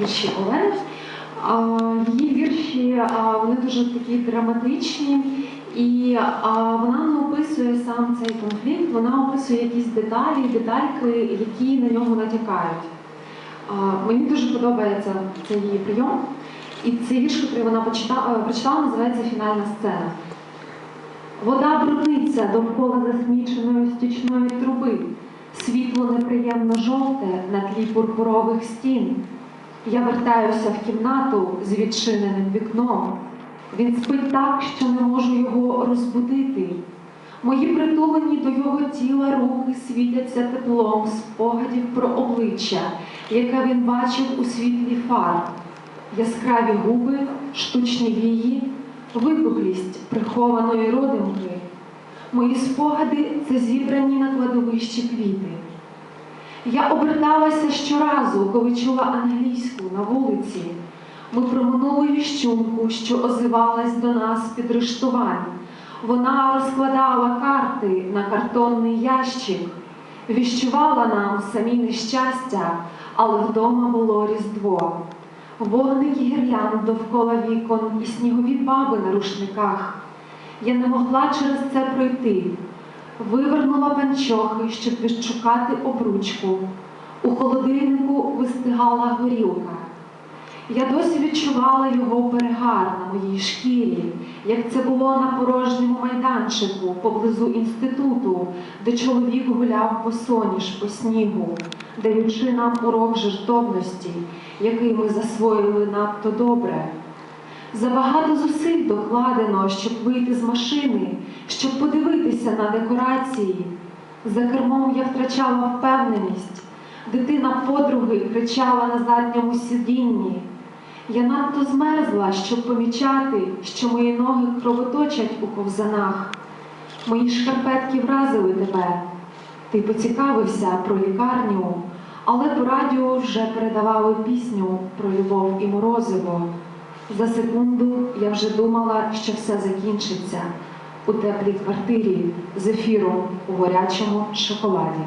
вірші Олени. Її вірші вони дуже такі драматичні, і вона не описує сам цей конфлікт, вона описує якісь деталі, детальки, які на нього натякають. Мені дуже подобається цей її прийом. І цей вірш, який вона почитала, прочитала, називається Фінальна сцена. Вода брудниться довкола засміченої стічної труби, світло неприємно жовте на тлі пурпурових стін. Я вертаюся в кімнату з відчиненим вікном. Він спить так, що не можу його розбудити. Мої притулені до його тіла руки світяться теплом спогадів про обличчя, яке він бачив у світлі фар. Яскраві губи, штучні вії, випуклість прихованої родинки. Мої спогади це зібрані на кладовищі квіти. Я оберталася щоразу, коли чула англійську на вулиці. Ми проминули віщунку, що озивалась до нас під рештувань. Вона розкладала карти на картонний ящик, віщувала нам самі нещастя, але вдома було Різдво. Вогник і гірлянд довкола вікон і снігові баби на рушниках. Я не могла через це пройти. Вивернула панчохи, щоб відшукати обручку. У холодильнику вистигала горілка. Я досі відчувала його перегар на моїй шкірі, як це було на порожньому майданчику поблизу інституту, де чоловік гуляв босоніж по снігу, даючи нам урок жертовності, який ми засвоїли надто добре. Забагато зусиль докладено, щоб вийти з машини, щоб подивитися на декорації. За кермом я втрачала впевненість. Дитина подруги кричала на задньому сидінні. Я надто змерзла, щоб помічати, що мої ноги кровоточать у ковзанах. Мої шкарпетки вразили тебе. Ти поцікавився про лікарню, але по радіо вже передавали пісню про любов і морозиво. За секунду я вже думала, що все закінчиться у теплій квартирі з ефіром у горячому шоколаді.